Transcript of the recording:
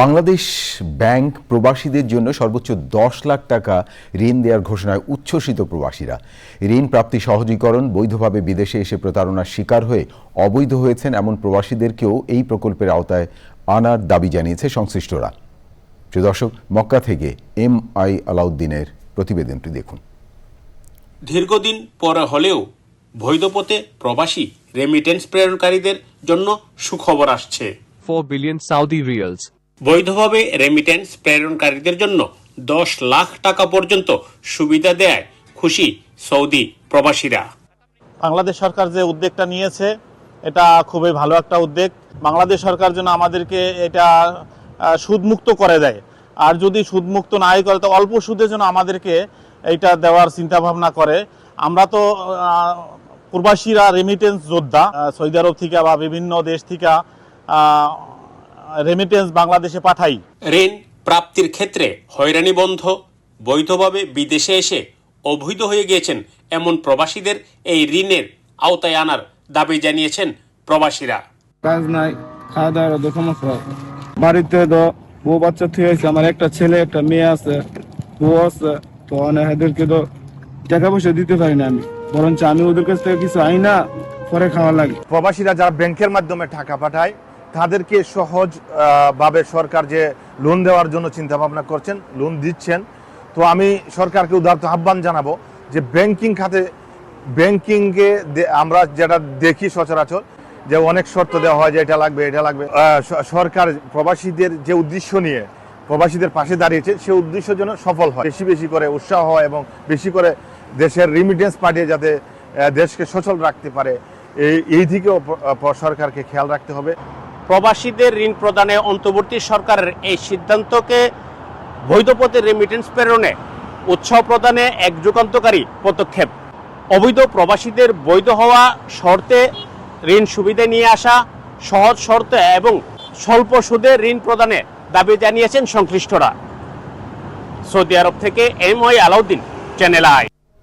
Bangladesh bank প্রবাসীদের জন্য সর্বোচ্চ দশ লাখ টাকা ঋণ দেওয়ার ঘোষণায় উচ্ছ্বসিত প্রবাসীরা। ঋণ প্রাপ্তি সহজীকরণ বৈধভাবে বিদেশে এসে প্রতারণার শিকার হয়ে অবৈধ হয়েছেন এমন প্রবাসীদেরকেও এই প্রকল্পের আওতায় আনার দাবি জানিয়েছে সংশ্লিষ্টরা। প্রিয় দর্শক মক্কা থেকে এম আই আলাউদ্দিনের প্রতিবেদনটি দেখুন। দীর্ঘদিন পরে হলেও বৈধপথে প্রবাসী রেমিটেন্স প্রেরণকারীদের জন্য সুখবর আসছে। 4 billion Saudi riyals. বৈধভাবে রেমিটেন্স প্রেরণকারীদের জন্য দশ লাখ টাকা পর্যন্ত সুবিধা দেয় খুশি সৌদি প্রবাসীরা। বাংলাদেশ সরকার যে উদ্যোগটা নিয়েছে, এটা খুবই ভালো একটা উদ্যোগ। বাংলাদেশ সরকার যেন আমাদেরকে এটা সুদমুক্ত করে দেয়। আর যদি সুদমুক্ত নাই করে, তো অল্প সুদে যেন আমাদেরকে এইটা দেওয়ার চিন্তা ভাবনা করে। আমরা তো প্রবাসীরা রেমিটেন্স যোদ্ধা সৌদি আরব থেকে বা বিভিন্ন দেশ থেকে রেমিটেন্স বাংলাদেশে পাঠাই। ঋণ প্রাপ্তির ক্ষেত্রে হয়রানি বন্ধ বৈধভাবে বিদেশে এসে অবৈধ হয়ে গিয়েছেন এমন প্রবাসীদের এই ঋণের আওতায় আনার দাবি জানিয়েছেন প্রবাসীরা। কাজ নাই খাওয়া দাওয়ার তো সমস্যা। বাড়িতে তো বউ বাচ্চা থেকে আছে আমার একটা ছেলে একটা মেয়ে আছে বউ আছে তো অনেক এদেরকে তো টাকা পয়সা দিতে পারি না আমি। বরঞ্চ আমি ওদের কাছ থেকে কিছু আই না পরে খাওয়া লাগে। প্রবাসীরা যারা ব্যাংকের মাধ্যমে টাকা পাঠায় তাদেরকে সহজ ভাবে সরকার যে লোন দেওয়ার জন্য চিন্তা ভাবনা করছেন লোন দিচ্ছেন। তো আমি সরকারকে উদাহরণ আহ্বান জানাব যে ব্যাংকিং খাতে ব্যাংকিংকে আমরা যেটা দেখি সচরাচর, যে অনেক শর্ত দেওয়া হয় যে এটা লাগবে এটা লাগবে। সরকার প্রবাসীদের যে উদ্দেশ্য নিয়ে প্রবাসীদের পাশে দাঁড়িয়েছে, সে উদ্দেশ্য যেন সফল হয়। বেশি বেশি করে উৎসাহ হয় এবং বেশি করে দেশের রিমিটেন্স পাঠিয়ে যাতে দেশকে সচল রাখতে পারে। এই এই দিকেও সরকারকে খেয়াল রাখতে হবে। প্রবাসীদের ঋণ প্রদানে অন্তর্বর্তী সরকারের এই সিদ্ধান্তকে বৈধ পথে রেমিটেন্স প্রেরণে, উৎসাহ প্রদানে এক যুগান্তকারী পদক্ষেপ। অবৈধ প্রবাসীদের বৈধ হওয়া শর্তে ঋণ সুবিধা নিয়ে আসা, সহজ শর্তে এবং স্বল্প সুদে ঋণ প্রদানে দাবি জানিয়েছেন সংশ্লিষ্টরা। সৌদি আরব থেকে M Y Alauddin channel I